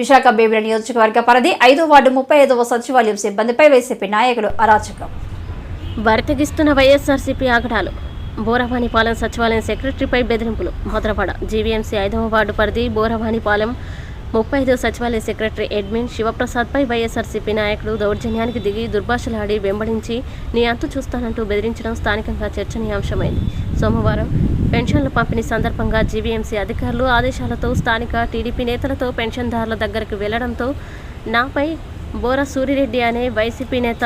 విశాఖ బేబీల నియోజకవర్గ పరిధి ఐదో వార్డు ముప్పై ఐదవ సచివాలయం సిబ్బందిపై వైసీపీ నాయకులు అరాచకం. బరితెగిస్తున్న వైఎస్ఆర్సీపీ ఆగడాలు. బోరవాణిపాలెం సచివాలయం సెక్రటరీపై బెదిరింపులు. మొదలపడ జీవీఎంసీ ఐదవ వార్డు పరిధి బోరవాణిపాలెం ముప్పై ఐదో సచివాలయ సెక్రటరీ ఎడ్మిన్ శివప్రసాద్పై వైఎస్ఆర్సీపీ నాయకుడు దౌర్జన్యానికి దిగి దుర్భాషలాడి వెంబడించి నీ అంతు చూస్తానంటూ బెదిరించడం స్థానికంగా చర్చనీయాంశమైంది. సోమవారం పెన్షన్ల పంపిణీ సందర్భంగా జీవీఎంసీ అధికారులు ఆదేశాలతో స్థానిక టీడీపీ నేతలతో పెన్షన్దారుల దగ్గరకు వెళ్ళడంతో నాపై బోర సూరిరెడ్డి అనే వైసీపీ నేత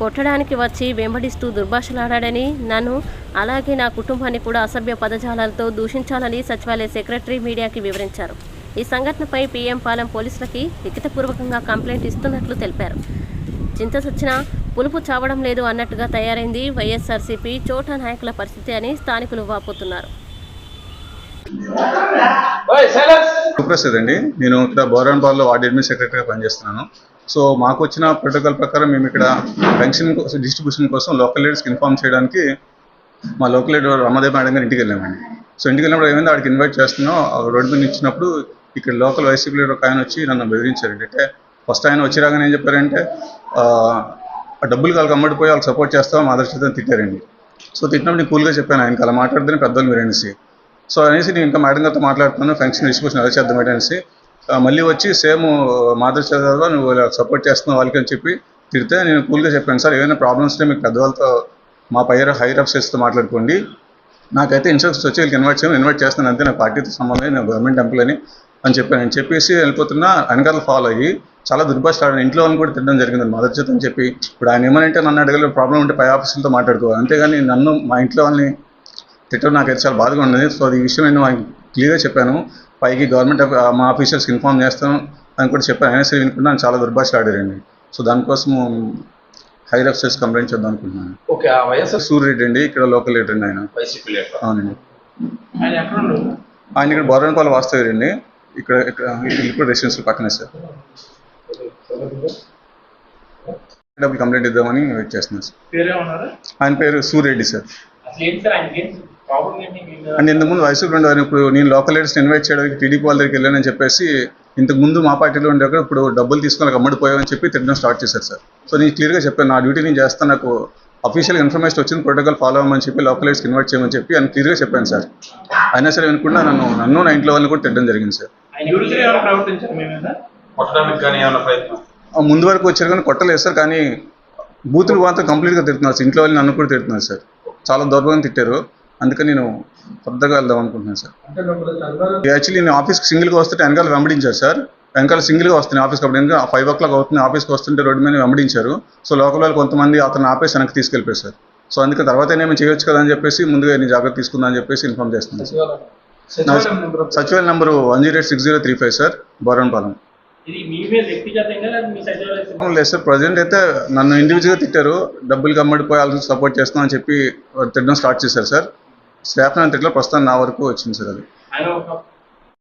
కొట్టడానికి వచ్చి వెంబడిస్తూ దుర్భాషలాడాడని నన్ను అలాగే నా కుటుంబాన్ని కూడా అసభ్య పదజాలాలతో దూషించాలని సచివాలయ సెక్రటరీ మీడియాకి వివరించారు. ఈ సంఘటనపై పీఎం పాలెం పోలీసులకి లిఖితపూర్వకంగా కంప్లైంట్ ఇస్తున్నట్లు తెలిపారు. చింత చచ్చిన పులుపు చావడం లేదు అన్నట్టుగా తయారైంది వైఎస్ఆర్సీపీ చోటా నాయకుల పరిస్థితి అని స్థానికులు వాపోతున్నారు. అండి. నేను ఇక్కడ బోరాన్పాల్లో వార్డ్ అడ్మిన్ సెక్రటరీగా పనిచేస్తున్నాను. సో మాకు వచ్చిన ప్రోటోకాల్ ప్రకారం మేము ఇక్కడ పెన్షన్ కోసం డిస్ట్రిబ్యూషన్ కోసం లోకల్ లీడర్స్కి ఇన్ఫార్మ్ చేయడానికి మా లోకల్ లీడర్ రమాదేవ్ మేడం గారి ఇంటికి వెళ్ళామండి. సో ఇంటికి వెళ్ళినప్పుడు ఏమైంది? ఆడికి ఇన్వైట్ చేస్తున్నాం. ఆ రోడ్డు మీద ఇచ్చినప్పుడు ఇక్కడ లోకల్ వైసీపీ లీడర్ ఒక ఆయన వచ్చి నన్ను బెదిరించారండి అంటే ఫస్ట్ ఆయన వచ్చి రాగానే ఏం చెప్పారంటే ఆ, డబ్బులు వాళ్ళకి అమ్మడిపోయి వాళ్ళకి సపోర్ట్ చేస్తాం ఆదర్శితం తిట్టారండి. సో తిట్టినప్పుడు నేను కూల్గా చెప్పాను ఆయనకి అలా మాట్లాడితే పెద్దలు మీరు అనేసి. సో అనేసి నేను ఇంకా మేడం గారితో మాట్లాడుతున్నాను ఫంక్షన్ డిస్ట్రిబ్యూషన్ ఎలా చేద్దాం ఏంటి అనేసి. మళ్ళీ వచ్చి సేమ్ మాధవ్ చదవలో నువ్వు సపోర్ట్ చేస్తున్నావు వాళ్ళకి అని చెప్పి తిడితే నేను కూల్గా చెప్పాను సార్ ఏమైనా ప్రాబ్లమ్స్ ఉంటే మీకు పెద్దవాళ్ళతో మా పైర హైర్ అఫ్సర్స్తో మాట్లాడుకోండి. నాకైతే ఇన్సూరెన్స్ వచ్చి వీళ్ళకి ఇన్వైట్ చేయను ఇన్వైట్ చేస్తాను అంతే. నా పార్టీతో సంబంధం నేను గవర్నమెంట్ ఎంప్లాయీని అని చెప్పాను నేను చెప్పేసి వెళ్ళిపోతున్నా. వెనకాల ఫాలో అయ్యి చాలా దుర్భాషలాడాను ఇంట్లో వాళ్ళని కూడా తిట్టడం జరిగింది. మదర్ చేత అని చెప్పి. ఇప్పుడు ఆయన ఏమనంటే నన్ను అడగలేదు ప్రాబ్లం ఉంటే పై ఆఫీసులతో మాట్లాడుకోవాలి. అంతేగాని నన్ను మా ఇంట్లో వాళ్ళని తిట్టడం నాకైతే చాలా బాధగా ఉన్నది. సో అది ఈ విషయం నేను ఆయన క్లియర్గా చెప్పాను. పైకి గవర్నమెంట్ ఆఫ్- మా ఆఫీసర్స్కి ఇన్ఫార్మ్ చేస్తాను అని కూడా చెప్పాను. అయినా సరే వినుకుంటే నన్ను చాలా దుర్భాష ఆడారండి. సో దానికోసం హైర్ అఫ్సర్స్ కంప్లైంట్ చేద్దాం అనుకుంటున్నాను. ఓకే ఆ వైఎస్ఆర్ సూర్యరెడ్డి అండి ఇక్కడ లోకల్ లీడర్ అండి ఆయన. వైసీపీ లీడర్ అవునండి. ఆయన ఎక్కడ ఉండు ఆయన ఇక్కడ బోరనపాల వాస్తవ్యండి ఇక్కడ ఇక్కడ ఇప్పుడు రెసిడెన్స్ పక్కనే సార్. డబ్బులు కంప్లైంట్ ఇద్దామని వెయిట్ చేస్తున్నాను సార్. ఆయన పేరు సూర్యరెడ్డి సార్? అండ్ ఇంతకుముందు రెండు ఆయన ఇప్పుడు నేను లోకల్ లీడర్స్ని ఇన్వైట్ చేయడానికి టీడీపీ వాళ్ళ దగ్గరికి వెళ్ళానని చెప్పేసి ఇంతకు ముందు మా పార్టీలో ఉండేవారు ఇప్పుడు డబ్బులు తీసుకొని అమ్మడిపోయామని చెప్పి తిట్టడం స్టార్ట్ చేశారు సార్. సో నేను క్లియర్గా చెప్పాను నా డ్యూటీ నేను చేస్తాను నాకు అఫీషియల్ ఇన్ఫర్మేషన్ వచ్చింది ప్రోటోకాల్ ఫాలో అవ్వమని చెప్పి లోకల్ లీడర్స్కి ఇన్వైట్ చేయమని చెప్పి అని క్లియర్గా చెప్పాను సార్. అయినా సరే వినకుండా నన్ను నన్ను నా ఇంట్లో వాళ్ళని కూడా తిట్టడం జరిగింది సార్. మీద? కొట్టడానికి కానీ ఏమైనా ప్రయత్నం? ఆ ముందు వరకు వచ్చారు కానీ కొట్టలేదు సార్ కానీ బూతులు మాత్రం కంప్లీట్గా తిడుతున్నారు సార్. ఇంట్లో వాళ్ళు నన్ను కూడా తిడుతున్నారు సార్. చాలా దౌర్భాగ్యం తిట్టారు. అందుకని నేను పెద్దగా వెళ్దాం అనుకుంటున్నాను సార్. యాక్చువల్లీ నేను ఆఫీస్కి సింగిల్గా వస్తుంటే వెనకాల వెంబడించారు సార్. వెనకాల సింగిల్గా వస్తున్నాయి ఆఫీస్కి అప్పుడు. ఇంకా ఫైవ్ ఓ క్లాక్ అవుతుంది ఆఫీస్కి వస్తుంటే రోడ్డు మీద వెంబడించారు. సో లోకల్ వాళ్ళు కొంతమంది అతను ఆపేసి వెనక్కి తీసుకెళ్ళిపోయారు సార్. సో అందుకే తర్వాత ఏమైనా చేయొచ్చు కదా అని చెప్పేసి ముందుగా నేను జాగ్రత్త తీసుకుందా అని చెప్పేసి ఇన్ఫార్మ్ చేస్తున్నాను సార్. సచివాలయం number one zero eight six zero three five sir Boranpalem లేదా సార్ ప్రజెంట్ అయితే నన్ను ఇండివిజువల్గా తిట్టారు. డబ్బులు కమ్మడిపోయి వాళ్ళకి సపోర్ట్ చేస్తామని చెప్పి తిట్టడం స్టార్ట్ చేశారు సార్. స్టాఫ్ నన్ను తిట్టలో ప్రస్తుతం నా వరకు వచ్చింది సార్ అది.